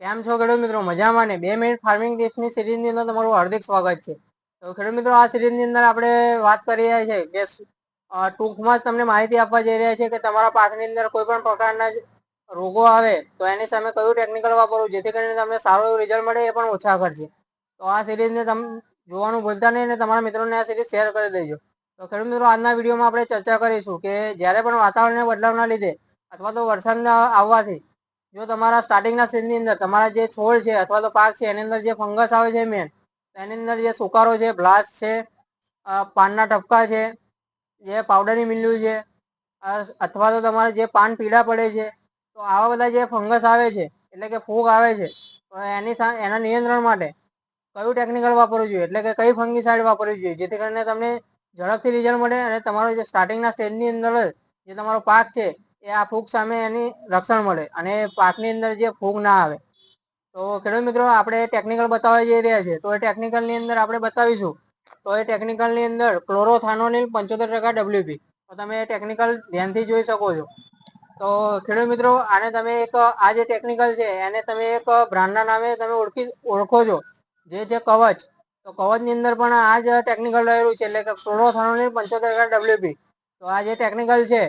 કેમ છો ખેડૂત મિત્રો? મજામાં ને? બે મિનિટ ફાર્મિંગ ટિપ્સની સિરીઝની અંદર તમારું હાર્દિક સ્વાગત છે. તો ખેડૂત મિત્રો, આ સિરીઝની અંદર આપણે વાત કરી રહ્યા છીએ કે ટૂંકમાં જ તમને માહિતી આપવા જઈ રહ્યા છે કે તમારા પાકની અંદર કોઈ પણ પ્રકારના રોગો આવે તો એની સામે કયું ટેકનિકલ વાપરવું, જેથી કરીને તમને સારું એવું રિઝલ્ટ મળે એ પણ ઓછા ખર્ચે. તો આ સિરીઝને તમે, જોવાનું ભૂલતા નહીં અને તમારા મિત્રોને આ સિરીઝ શેર કરી દેજો. તો ખેડૂત મિત્રો, આજના વિડીયોમાં આપણે ચર્ચા કરીશું કે જ્યારે પણ વાતાવરણના બદલાવના લીધે અથવા તો વરસાદના આવવાથી જો તમારા સ્ટાર્ટિંગના સીઝનની અંદર તમારા જે છોડ છે અથવા તો પાક છે, એની અંદર જે ફંગસ આવે છે મેન એની અંદર જે સુકારો છે બ્લાસ્ટ છે પાનના ટપકા છે, જે પાવડરની મિલ્યુ છે અથવા તો તમારે જે પાન પીળા પડે છે, તો આવા બધા જે ફંગસ આવે છે, એટલે કે ફૂગ આવે છે, તો એની એના નિયંત્રણ માટે કયું ટેકનિકલ વાપરવું જોઈએ? એટલે કે કઈ ફંગીસાઇડ વાપરવી જોઈએ? જેથી કરીને તમને ઝડપથી રિઝલ્ટ મળે અને તમારો જે સ્ટાર્ટિંગના સ્ટેજની અંદર જે તમારો પાક છે એ આ ફૂગ સામે એની રક્ષણ મળે અને પાકની અંદર જે ફૂગ ના આવે. તો ખેડૂત મિત્રો, આપણે ટેકનિકલ બતાવવા જઈ રહ્યા છે તો એ ટેકનિકલની અંદર આપણે બતાવીશું. તો એ ટેકનિકલની અંદર ક્લોરોથાનોનિલ પંચોતેર ટકા ડબલ્યુપી તો તમે ટેકનિકલ ધ્યાનથી જોઈ શકો છો. તો ખેડૂત મિત્રો, આને તમે એક આ જે ટેકનિકલ છે, એને તમે એક બ્રાન્ડના નામે તમે ઓળખી, ઓળખો છો. જે છે કવચ. તો કવચની અંદર પણ આ જ ટેકનિકલ રહેલું છે, એટલે કે ક્લોરોથાનોનિલ પંચોતેર ટકા ડબલ્યુપી તો આ જે ટેકનિકલ છે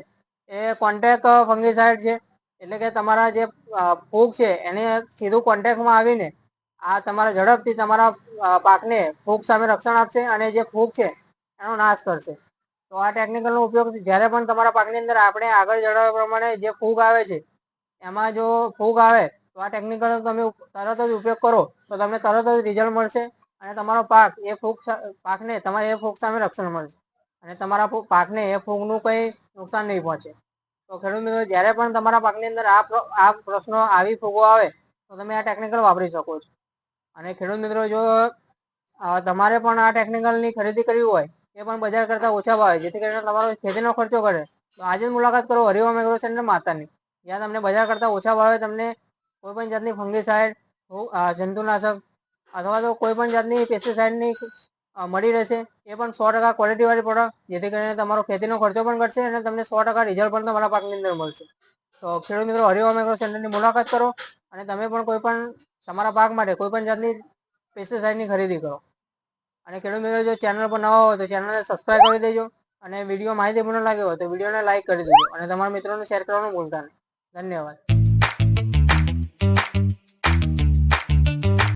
એ કોન્ટેક ફંગીસાઇડ છે. એટલે કે તમારા જે ફૂગ છે, એને સીધું કોન્ટેક્ટમાં આવીને આ તમારા ઝડપથી તમારા પાકને ફૂગ સામે રક્ષણ આપશે અને જે ફૂગ છે, એનો નાશ કરશે. તો આ ટેકનિકલનો ઉપયોગ જ્યારે પણ તમારા પાકની અંદર આપણે આગળ જણાવ્યા પ્રમાણે જે ફૂગ આવે છે, એમાં જો ફૂગ આવે, તો આ ટેકનિકલનો તમે તરત જ ઉપયોગ કરો, તો તમને તરત જ રિઝલ્ટ મળશે અને તમારો પાક એ ફૂગ પાકને તમારે એ ફૂગ સામે રક્ષણ મળશે. અને તમારા પાકને ફૂગનું કંઈ નુકસાન નહીં પહોંચે. તો ખેડૂત મિત્રો, જ્યારે પણ તમારા પાકની અંદર આ આ પ્રશ્નો આવી ફૂગો આવે, તો તમે આ ટેકનિકલ વાપરી શકો છો. અને ખેડૂત મિત્રો, જો તમારે પણ આ ટેકનિકલની ખરીદી કરવી હોય, એ પણ બજાર કરતાં ઓછા ભાવે જેથી કરીને તમારો ખેતીનો ખર્ચો કરે તો આજે જ મુલાકાત કરો હરિઓમ એગ્રો સેન્ટર માતાની. જ્યાં તમને બજાર કરતાં ઓછા ભાવે, તમને કોઈ પણ જાતની ફંગીસાઇડ જંતુનાશક, અથવા તો કોઈ પણ જાતની પેસ્ટિસાઇડની મળી રહેશે. એ પણ સો ટકા ક્વોલિટીવાળી પ્રોડક્ટ જેથી કરીને તમારો ખેતીનો ખર્ચો પણ ઘટશે અને તમને સો ટકા રિઝલ્ટ પણ તમારા પાકની અંદર મળશે. તો ખેડૂત મિત્રો, હરિઓમ એગ્રો સેન્ટરની મુલાકાત કરો અને તમે પણ કોઈ પણ તમારા પાક માટે કોઈ પણ જાતની પેસ્ટિસાઇડની ખરીદી કરો. અને ખેડૂત મિત્રો, જો ચેનલ પર નવા હોય તો ચેનલને સબસ્ક્રાઈબ કરી દેજો અને વીડિયો માહિતીપૂર્ણ લાગ્યો હોય તો વિડીયોને લાઇક કરી દેજો અને તમારા મિત્રોને શેર કરવાનું ભૂલતા નહીં. ધન્યવાદ.